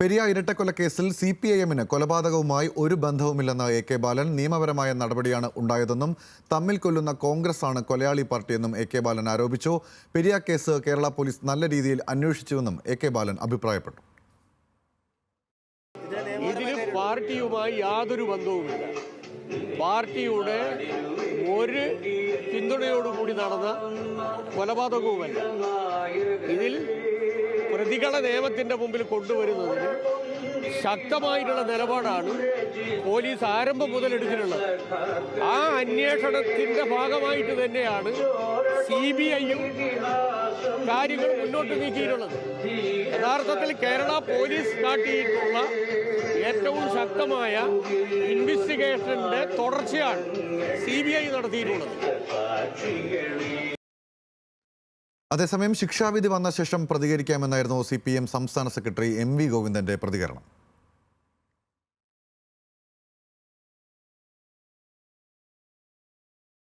പെരിയ ഇരട്ടക്കൊലക്കേസിൽ C P I എമ്മിന് കൊലപാതകവുമായി ഒരു ബന്ധവുമില്ലെന്ന എ കെ ബാലൻ നിയമപരമായ നടപടിയാണ് ഉണ്ടായതെന്നും തമ്മിൽ കൊല്ലുന്ന കോൺഗ്രസ് ആണ് കൊലയാളി പാർട്ടിയെന്നും എ കെ ബാലൻ ആരോപിച്ചു. പെരിയ കേസ് കേരള പോലീസ് നല്ല രീതിയിൽ അന്വേഷിച്ചുവെന്നും എ കെ ബാലൻ അഭിപ്രായപ്പെട്ടു. ഇതിന് പാർട്ടിയുമായി യാതൊരു ബന്ധവുമില്ല. പാർട്ടിയുടെ ഒരു പിന്തുണയോടുകൂടി നടന്ന കൊലപാതകവുമല്ല. ഇതിൽ പ്രതികളെ നിയമത്തിന്റെ മുമ്പിൽ കൊണ്ടുവരുന്നതിന് ശക്തമായിട്ടുള്ള നിലപാടാണ് പോലീസ് ആരംഭം മുതൽ എടുത്തിട്ടുള്ളത്. ആ അന്വേഷണത്തിന്റെ ഭാഗമായിട്ട് തന്നെയാണ് സി ബി ഐയും കാര്യങ്ങൾ മുന്നോട്ട് നീക്കിയിട്ടുള്ളത്. യഥാർത്ഥത്തിൽ കേരള പോലീസ് കാട്ടിയിട്ടുള്ള ഏറ്റവും ശക്തമായ ഇൻവെസ്റ്റിഗേഷന്റെ തുടർച്ചയാണ് സി ബി ഐ നടത്തിയിട്ടുള്ളത്. അതേസമയം ശിക്ഷാവിധി വന്ന ശേഷം പ്രതികരിക്കാമെന്നായിരുന്നു സി പി എം സംസ്ഥാന സെക്രട്ടറി എം വി ഗോവിന്ദന്റെ പ്രതികരണം.